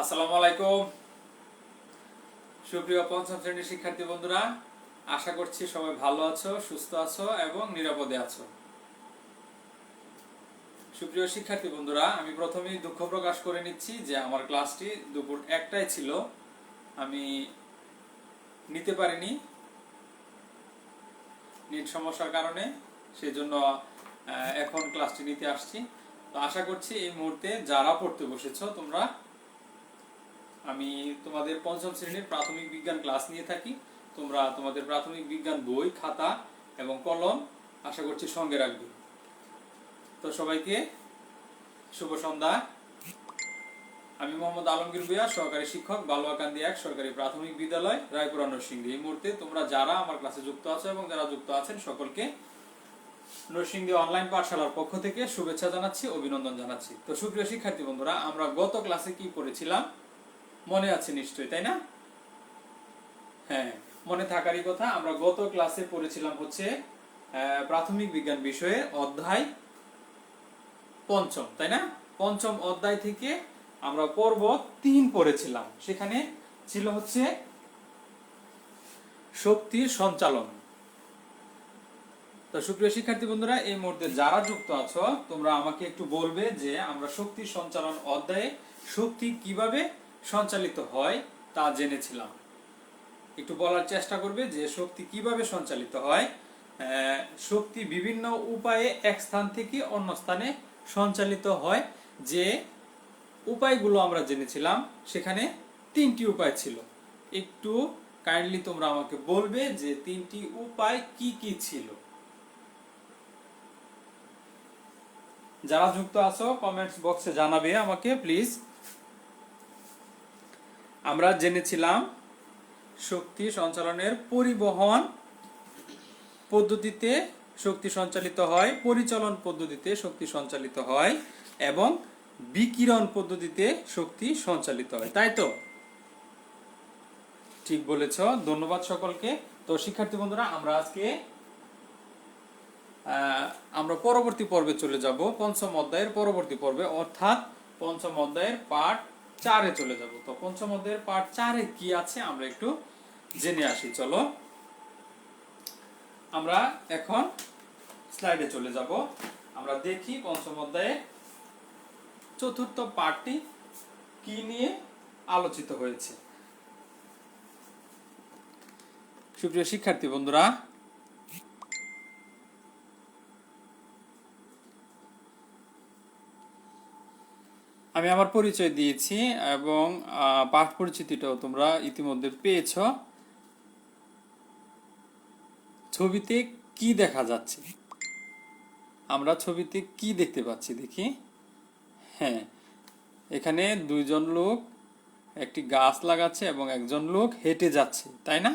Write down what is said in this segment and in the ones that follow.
আসসালামু আলাইকুম। সুপ্রিয় পঞ্চম শ্রেণির শিক্ষার্থী বন্ধুরা, আশা করছি সবাই ভালো আছো, সুস্থ আছো এবং নিরাপদে আছো। সুপ্রিয় শিক্ষার্থী বন্ধুরা, আমি প্রথমেই দুঃখ প্রকাশ করে নিচ্ছি যে আমার ক্লাসটি দুপুর একটাই ছিল। আমি নিতে পারিনি নেট সমস্যার কারণে, সেজন্য এখন ক্লাসটি নিতে আসছি। তো আশা করছি এই মুহূর্তে যারা পড়তে বসেছ, তোমরা আমি তোমাদের পঞ্চম শ্রেণির প্রাথমিক বিজ্ঞান ক্লাস নিয়ে থাকি। তোমরা তোমাদের প্রাথমিক বিজ্ঞান বই, খাতা এবং কলম আশা করছি সঙ্গে রাখবে। তো সবাইকে শুভ সন্ধ্যা। আমি মোহাম্মদ আলমগীর ভুইয়া, সহকারী শিক্ষক, বালুয়াকান্দি এক সরকারি প্রাথমিক বিদ্যালয়, রায়পুরা নরসিংদী। এই মুহূর্তে তোমরা যারা আমার ক্লাসে যুক্ত আছো এবং যারা যুক্ত আছেন, সকলকে নরসিংদী অনলাইন পাঠশালার পক্ষ থেকে শুভেচ্ছা জানাচ্ছি, অভিনন্দন জানাচ্ছি। তো সুপ্রিয় শিক্ষার্থী বন্ধুরা, আমরা গত ক্লাসে কি পড়েছিলাম? মনে আছে নিশ্চয়ই, তাই না? হ্যাঁ মনে থাকারই কথা, আমরা গত ক্লাসে পড়েছিলাম হচ্ছে প্রাথমিক বিজ্ঞান বিষয়ে অধ্যায় পঞ্চম, তাই না? পঞ্চম অধ্যায় থেকে আমরা পর্ব তিন পড়েছিলাম, সেখানে ছিল হচ্ছে শক্তির সঞ্চালন। তো সুপ্রিয় শিক্ষার্থী বন্ধুরা, এই মুহূর্তে যারা যুক্ত আছো, তোমরা আমাকে একটু বলবে যে আমরা শক্তি সঞ্চালন অধ্যায়ে শক্তি কীভাবে সঞ্চালিত হয় তা জেনেছিলাম। একটু বলার চেষ্টা করবে যে শক্তি কীভাবে সঞ্চালিত হয়। শক্তি বিভিন্ন উপায়ে এক স্থান থেকে অন্য স্থানে সঞ্চালিত হয়। যে উপায়গুলো আমরা জেনেছিলাম, সেখানে তিনটি উপায় ছিল। একটু কাইন্ডলি তোমরা আমাকে বলবে যে তিনটি উপায় কি কি ছিল। যারা যুক্ত আছো কমেন্টস বক্সে জানাবে আমাকে প্লিজ আমরা জেনেছিলাম শক্তি সঞ্চালনের পরিবহন পদ্ধতিতে শক্তি সঞ্চালিত হয়, পরিচালন পদ্ধতিতে শক্তি সঞ্চালিত হয় এবং বিকিরণ পদ্ধতিতে শক্তি সঞ্চালিত হয়। তাই তো? ঠিক বলেছ। ধন্যবাদ সকলকে। তো শিক্ষার্থী বন্ধুরা, আমরা আজকে আমরা পরবর্তী পর্বে চলে যাব, পঞ্চম অধ্যায়ের পরবর্তী পর্বে। অর্থাৎ পঞ্চম অধ্যায়ের পাঠ চারে চলে যাব। তো পঞ্চম অধ্যায়ের পাঠ চারে কি আছে আমরা একটু জেনে আসি, চলো। আমরা এখন স্লাইডে চলে যাব। আমরা দেখি পঞ্চম অধ্যায়ে চতুর্থ পাঠটি কি নিয়ে আলোচিত হয়েছে। সুপ্রিয় শিক্ষার্থী বন্ধুরা আমি আমার পরিচয় দিয়েছি এবং পাঠ পরিচিতিটাও তোমরা ইতিমধ্যে পেয়েছ। ছবিতে কি দেখা যাচ্ছে? আমরা ছবিতে কি দেখতে পাচ্ছি দেখি? হ্যাঁ এখানে দুইজন লোক, একটি গাছ লাগাচ্ছে এবং একজন লোক হেঁটে যাচ্ছে, তাই না?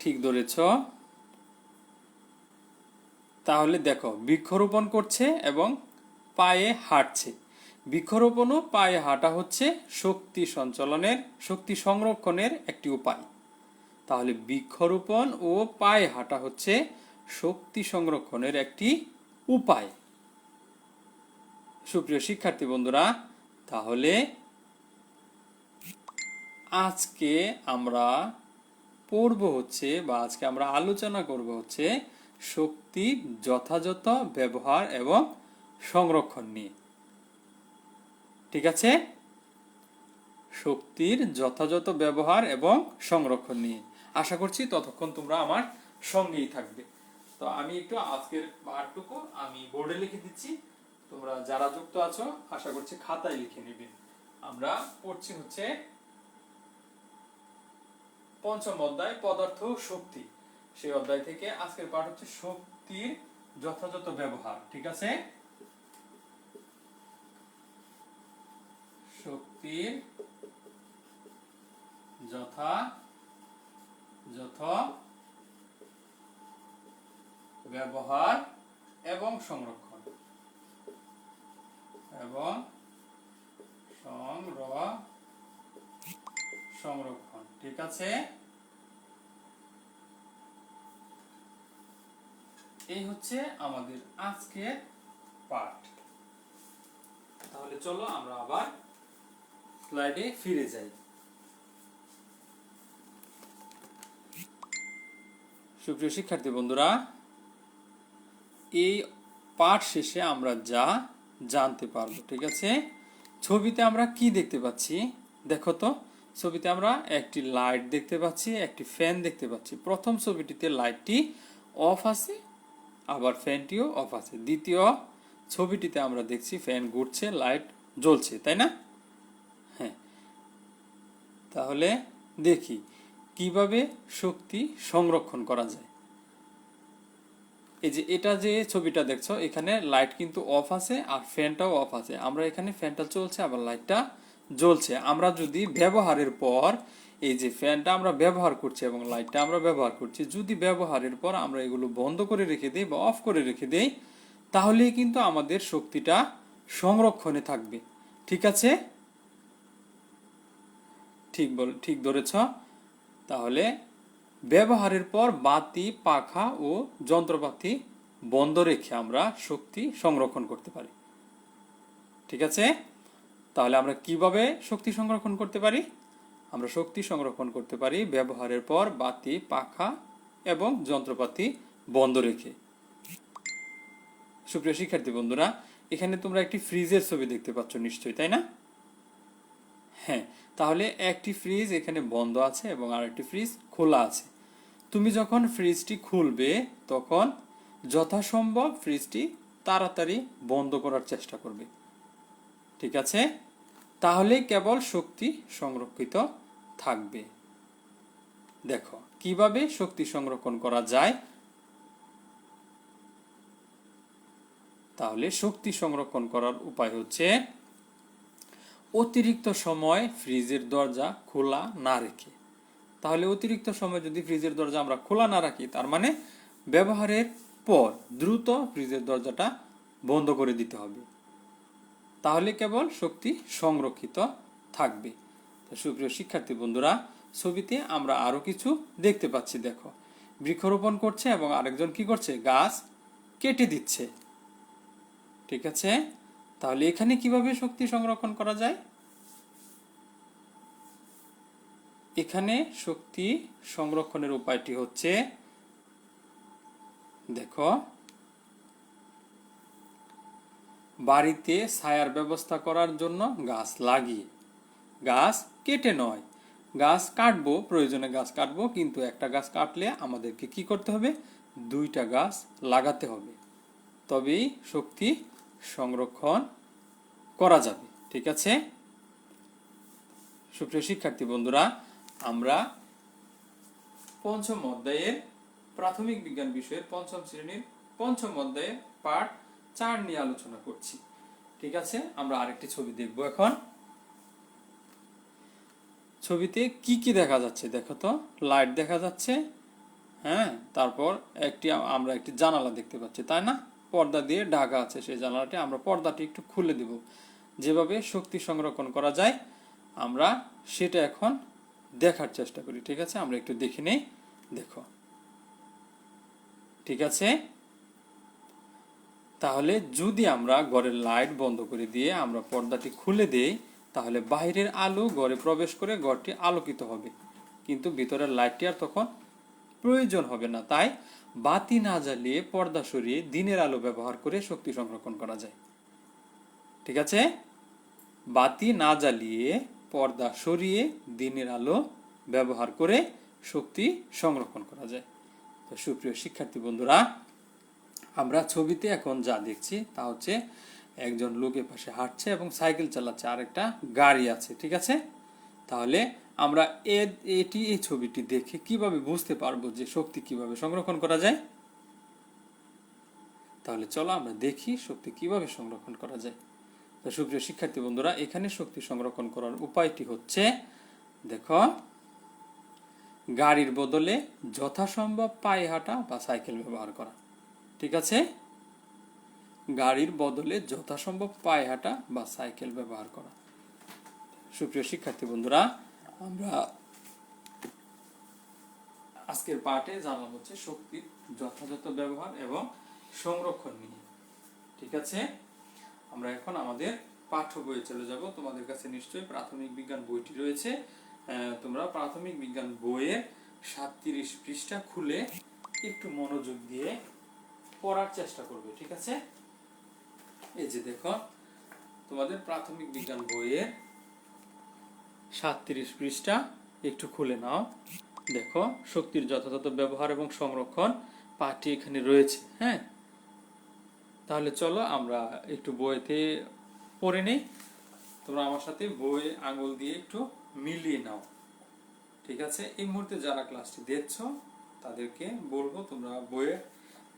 ঠিক ধরেছ। তাহলে দেখো, বৃক্ষরোপণ করছে এবং পায়ে হাঁটছে। বৃক্ষরোপণ ও পায়ে হাঁটা হচ্ছে শক্তি সঞ্চালনের, শক্তি সংরক্ষণের একটি উপায়। তাহলে বৃক্ষরোপণ ও পায়ে হাঁটা হচ্ছে শক্তি সংরক্ষণের একটি উপায়। সুপ্রিয় শিক্ষার্থী বন্ধুরা, তাহলে আজকে আমরা পড়ব হচ্ছে বা আজকে আমরা আলোচনা করব হচ্ছে শক্তির যথাযথ ব্যবহার এবং সংরক্ষণ নিয়ে। ঠিক আছে? শক্তির যথাযথ ব্যবহার এবং সংরক্ষণ নিয়ে। আশা করছি ততক্ষণ তোমরা আমার সঙ্গেই থাকবে। তো আমি একটু আজকের পাঠটুকু আমি বোর্ডে লিখে দিচ্ছি। তোমরা যারা যুক্ত আছো, আশা করছি খাতায় লিখে নেবে। আমরা পড়ছি হচ্ছে পঞ্চম অধ্যায়, পদার্থ শক্তি। সেই অধ্যায় থেকে আজকের পাঠ হচ্ছে শক্তির যথাযথ ব্যবহার। ঠিক আছে? শক্তির যথা যথ ব্যবহার এবং সংরক্ষণ। এবং সংর সংরক্ষণ। ঠিক আছে? এই হচ্ছে আমাদের আজকের পাঠ। তাহলে তাহলে চলো আমরা আবার স্লাইডে ফিরে যাই। সুপ্রিয় শিক্ষার্থী বন্ধুরা, এই পাঠ শেষে আমরা যা জানতে পারব, ঠিক আছে? ছবিতে আমরা কি দেখতে পাচ্ছি? দেখো তো, ছবিতে আমরা একটি লাইট দেখতে পাচ্ছি, একটি ফ্যান দেখতে পাচ্ছি। প্রথম ছবিটিতে লাইটটি অফ আছে, আবার ফ্যানটিও অফ আছে। দ্বিতীয় ছবিটিতে আমরা দেখছি ফ্যান ঘুরছে, লাইট জ্বলছে, তাই না? তাহলে দেখি, কীভাবে শক্তি সংরক্ষণ করা যায়? এই যে এটা যে ছবিটা দেখছ, এখানে লাইট কিন্তু অফ আছে আর ফ্যানটাও অফ আছে। আমরা এখানে ফ্যানটা চলছে, আবার লাইটটা জ্বলছে। আমরা যদি ব্যবহারের পর এই যে ফ্যানটা আমরা ব্যবহার করছি এবং লাইটটা আমরা ব্যবহার করছি, যদি ব্যবহারের পর আমরা এগুলো বন্ধ করে রেখে দিই বা অফ করে রেখে দিই, তাহলেই কিন্তু আমাদের শক্তিটা সংরক্ষণে থাকবে। ঠিক আছে? ঠিক বল, ঠিক ধরেছ। তাহলে ব্যবহারের পর বাতি, পাখা ও যন্ত্রপাতি বন্ধ রেখে আমরা শক্তি সংরক্ষণ করতে পারি। ঠিক আছে? তাহলে আমরা কীভাবে শক্তি সংরক্ষণ করতে পারি? আমরা শক্তি সংরক্ষণ করতে পারি ব্যবহারের পর বাতি, পাখা এবং যন্ত্রপাতি বন্ধ রেখে। সুপ্রিয় শিক্ষার্থী বন্ধুরা, এখানে তোমরা একটি ফ্রিজের ছবি দেখতে পাচ্ছ নিশ্চয়ই, তাই না? হ্যাঁ তাহলে একটি ফ্রিজ এখানে বন্ধ আছে এবং আরেকটি ফ্রিজ খোলা আছে। তুমি যখন ফ্রিজটি খুলবে, তখন যথাসম্ভব ফ্রিজটি তাড়াতাড়ি বন্ধ করার চেষ্টা করবে। ঠিক আছে? তাহলে কেবল শক্তি সংরক্ষিত থাকবে। দেখো, কীভাবে শক্তি সংরক্ষণ করা যায়? তাহলে শক্তি সংরক্ষণ করার উপায় হচ্ছে অতিরিক্ত সময় ফ্রিজের দরজা খোলা না রেখে। তাহলে অতিরিক্ত সময় যদি ফ্রিজের দরজা আমরা খোলা না রাখি, তার মানে ব্যবহারের পর দ্রুত ফ্রিজের দরজাটা বন্ধ করে দিতে হবে। তাহলে কেবল শক্তি সংরক্ষিত থাকবে। সুপ্রিয় শিক্ষার্থী বন্ধুরা, ছবিতে আমরা আরও কিছু দেখতে পাচ্ছি, দেখো। বৃক্ষরোপণ করছে এবং আরেকজন কি করছে? গাছ কেটে দিচ্ছে। ঠিক আছে? তাহলে এখানে কীভাবে শক্তি সংরক্ষণ করা যায়? এখানে শক্তি সংরক্ষণের উপায়টি হচ্ছে, দেখো, বাড়িতে ছায়ার ব্যবস্থা করার জন্য গাছ লাগিয়ে, গাছ কেটে নয়। গাছ কাটবো, প্রয়োজনে গাছ কাটবো, কিন্তু একটা গাছ কাটলে আমাদেরকে কি করতে হবে? দুইটা গাছ লাগাতে হবে। তবেই শক্তি সংরক্ষণ করা যাবে, ঠিক আছে? সুপ্রিয় শিক্ষার্থী বন্ধুরা, আমরা পঞ্চম অধ্যায়ের প্রাথমিক বিজ্ঞান বিষয়ের পঞ্চম শ্রেণির পঞ্চম অধ্যায়ের পাঠ চার নিয়ে আলোচনা করছি, ঠিক আছে? আমরা আরেকটি ছবি দেখব এখন। ছবিতে কি কি দেখা যাচ্ছে দেখো তো? লাইট দেখা যাচ্ছে হ্যাঁ? তারপর একটি আমরা একটি জানালা দেখতে পাচ্ছি, তাই না? পর্দা দিয়ে ঢাকা আছে সেই জানালাটি। আমরা পর্দাটি একটু খুলে দিব। যেভাবে শক্তি সংরক্ষণ করা যায়, আমরা সেটা এখন দেখার চেষ্টা করি। ঠিক আছে? আমরা একটু দেখে নেই। দেখো। ঠিক আছে? তাহলে যদি আমরা ঘরের লাইট বন্ধ করে দিয়ে আমরা পর্দাটি খুলে দিই, তাহলে বাইরের আলো ঘরে প্রবেশ করে ঘরটি আলোকিত হবে। কিন্তু ভিতরের লাইটটি আর তখন প্রয়োজন হবে না। তাই বাতি না জ্বালিয়ে পর্দা সরিয়ে দিনের আলো ব্যবহার করে শক্তি সংরক্ষণ করা যায়। ঠিক আছে? বাতি না জ্বালিয়ে পর্দা সরিয়ে দিনের আলো ব্যবহার করে শক্তি সংরক্ষণ করা যায়। তো সুপ্রিয় শিক্ষার্থী বন্ধুরা, আমরা ছবিতে এখন যা দেখছি তা হচ্ছে একজন লোকের পাশে হাঁটছে এবং সাইকেল চালাচ্ছে আর একটা গাড়ি আছে। ঠিক আছে? তাহলে আমরা এটি, এই ছবিটি দেখে কীভাবে বুঝতে পারব যে শক্তি কীভাবে সংরক্ষণ করা যায়? তাহলে চলো আমরা দেখি শক্তি কীভাবে সংরক্ষণ করা যায়। তো সুপ্রিয় শিক্ষার্থী বন্ধুরা, এখানে শক্তি সংরক্ষণ করার উপায়টি হচ্ছে, দেখো, গাড়ির বদলে যথাসম্ভব পায়ে হাঁটা বা সাইকেল ব্যবহার করা, ঠিক আছে? গাড়ির বদলে যথাসম্ভব পায়ে হাঁটা বা সাইকেল ব্যবহার করা। সুপ্রিয় শিক্ষার্থী বন্ধুরা আমরা আজকের পাঠে জানলাম হচ্ছে শক্তির যথাযথ ব্যবহার এবং সংরক্ষণ নিয়ে। ঠিক আছে? আমরা এখন আমাদের পাঠ্য বইয়ে চলে যাব। তোমাদের কাছে নিশ্চয়ই প্রাথমিক বিজ্ঞান বইটি রয়েছে। তোমরা প্রাথমিক বিজ্ঞান বইয়ের সাতত্রিশ পৃষ্ঠা খুলে একটু মনোযোগ দিয়ে পড়ার চেষ্টা করবে, ঠিক আছে? এই যে দেখো, তোমাদের প্রাথমিক বিজ্ঞান বইয়ের সাতত্রিশ পৃষ্ঠা, একটু খুলে নাও। দেখো, শক্তির যথাযথ ব্যবহার এবং সংরক্ষণ পাঠটি এখানে রয়েছে হ্যাঁ? তাহলে চলো আমরা একটু বইতে পড়ে নেই। তোমরা আমার সাথে বই আঙুল দিয়ে একটু মিলিয়ে নাও। ঠিক আছে? এই মুহূর্তে যারা ক্লাসটি দেখছ, তাদেরকে বলব তোমরা বইয়ে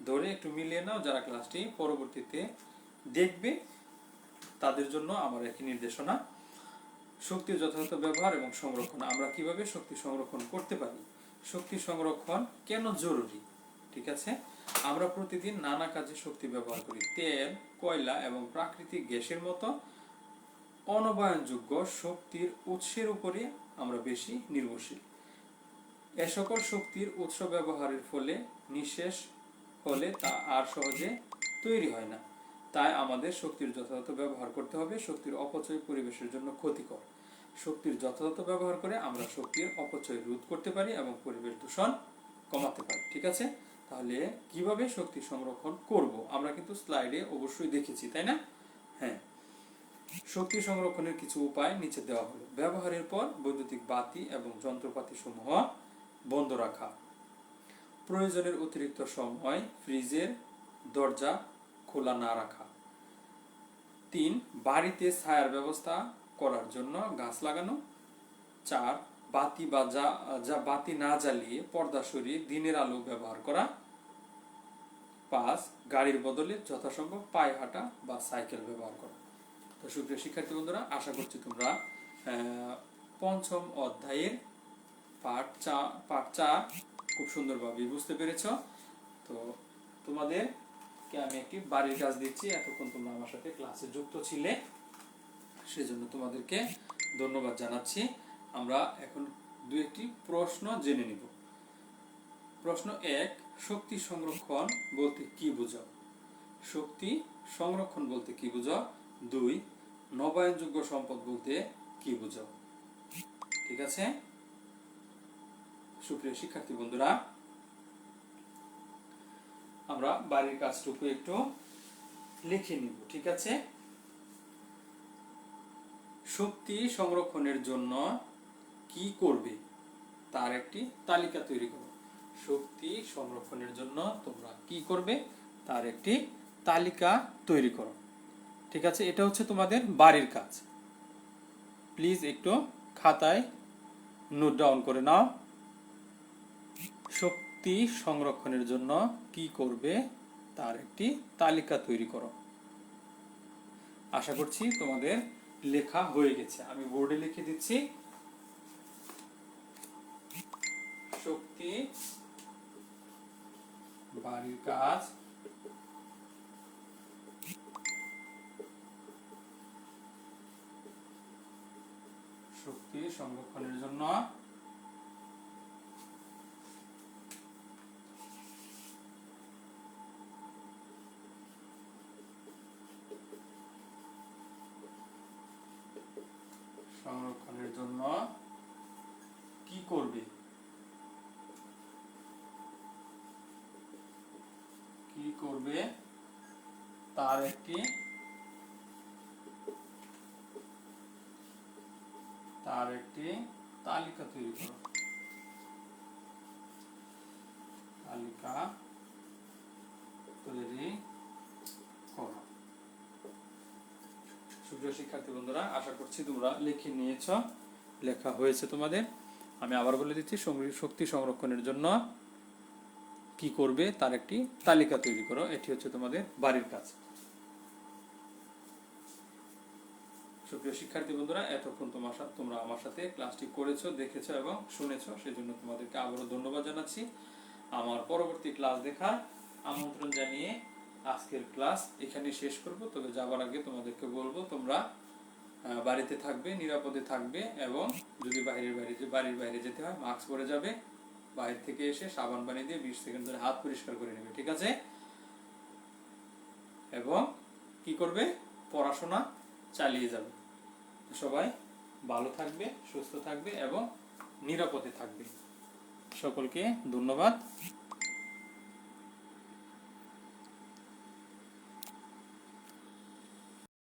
ধরে একটু মিলিয়ে নাও। যারা ক্লাসটি পরবর্তীতে দেখবে, তাদের জন্য আমার একটি নির্দেশনা। শক্তির যথাযথ ব্যবহার এবং সংরক্ষণ। আমরা কীভাবে শক্তি সংরক্ষণ করতে পারি? শক্তি সংরক্ষণ কেন জরুরি? ঠিক আছে? আমরা প্রতিদিন নানা কাজে শক্তি ব্যবহার করি। তেল, কয়লা এবং প্রাকৃতিক গ্যাসের মতো অনবায়নযোগ্য শক্তির উৎসের উপরে আমরা বেশি নির্ভরশীল। এ সকল শক্তির উৎস ব্যবহারের ফলে নিঃশেষ হলে তা আর সহজে তৈরি হয় না। তাই আমাদের শক্তির যথাযথ ব্যবহার করতে হবে, শক্তির অপচয় পরিবেশের জন্য ক্ষতিকর। শক্তির যথাযথ ব্যবহার করে আমরা শক্তির অপচয় রোধ করতে পারি এবং পরিবেশ দূষণ কমাতে পারি, ঠিক আছে? তাহলে কীভাবে শক্তি সংরক্ষণ করব? আমরা কিন্তু স্লাইডে অবশ্যই দেখেছি, তাই না? হ্যাঁ। শক্তি সংরক্ষণের কিছু উপায় নিচে দেওয়া হলো। ব্যবহারের পর বৈদ্যুতিক বাতি এবং যন্ত্রপাতি সমূহ বন্ধ রাখা। প্রয়োজনের অতিরিক্ত সময় ফ্রিজের দরজা খোলা না রাখা। তিন, বাড়িতে ছায়ার ব্যবস্থা করার জন্য গাছ লাগানো। চার, বাতি বা যা যা বাতি না জ্বালিয়ে পর্দা সরিয়ে দিনের আলো ব্যবহার করা। পাঁচ, গাড়ির বদলে যথাসম্ভব পায়ে হাঁটা বা সাইকেল ব্যবহার করা। তো সুপ্রিয় শিক্ষার্থী বন্ধুরা, আশা করছি তোমরা পঞ্চম অধ্যায়ের পাঠ চা পাঠ চা খুব সুন্দরভাবে বুঝতে পেরেছ। তো তোমাদেরকে আমি একটি বাড়ির কাজ দিচ্ছি, এতক্ষণ তোমরা আমার সাথে ক্লাসে যুক্ত ছিলে। সেজন্য তোমাদেরকে ধন্যবাদ জানাচ্ছি। আমরা এখন দু একটি প্রশ্ন জেনে নিব। প্রশ্ন এক, শক্তি সংরক্ষণ বলতে কি বোঝাও শক্তি সংরক্ষণ বলতে কি বোঝাও দুই, নবায়নযোগ্য সম্পদ বলতে কি বোঝাও ঠিক আছে? সুপ্রিয় শিক্ষার্থী বন্ধুরা আমরা বাড়ির কাজটুকু একটু লিখে নিব, ঠিক আছে? শক্তি সংরক্ষণের জন্য কি করবে? তার একটি তালিকা তৈরি করো। শক্তি সংরক্ষণের জন্য তোমরা কি করবে? তার একটি তালিকা তৈরি করো। ঠিক আছে? এটা হচ্ছে তোমাদের বাড়ির কাজ। প্লিজ একটু খাতায় নোট ডাউন করে নাও। শক্তি সংরক্ষণের জন্য কি করবে? তার একটি তালিকা তৈরি করো। আশা করছি তোমাদের লেখা হয়ে গেছে। আমি বোর্ডে লিখে দিচ্ছি। শক্তি বাড়ির কাজ। শক্তি সংরক্ষণের জন্য সংরক্ষণের জন্য কি করবে? কি করবে? তার একটি তার একটি তালিকা তৈরি করো। তালিকা তৈরি করো। সুপ্রিয় শিক্ষার্থী বন্ধুরা, আশা করছি তোমরা লিখে নিয়েছ, লেখা হয়েছে তোমাদের। আমি আবার বলে দিচ্ছি শক্তি সংরক্ষণের জন্য কি করবে তার একটি তালিকা তৈরি করো, এটি হচ্ছে তোমাদের বাড়ির কাজ। সুপ্রিয় শিক্ষার্থী বন্ধুরা, এতক্ষণ তোমার সাথে তোমরা আমার সাথে ক্লাসটি করেছ, দেখেছ এবং শুনেছো সেই জন্য তোমাদেরকে আবারও ধন্যবাদ জানাচ্ছি। আমার পরবর্তী ক্লাস দেখার আমন্ত্রণ জানিয়ে আজকের ক্লাস এখানে শেষ করব, তবে যাবার আগে তোমাদেরকে বলব, তোমরা বাড়িতে থাকবে, নিরাপদে থাকবে এবং যদি বাইরের বাইরে বাড়ির বাইরে যেতে হয়, মাস্ক পরে যাবে। বাইরে থেকে এসে সাবান পানি দিয়ে বিশ সেকেন্ড ধরে হাত পরিষ্কার করে নেবে, ঠিক আছে? এবং কি করবে? পড়াশোনা চালিয়ে যাবে। সবাই ভালো থাকবে, সুস্থ থাকবে এবং নিরাপদে থাকবে। সকলকে ধন্যবাদ।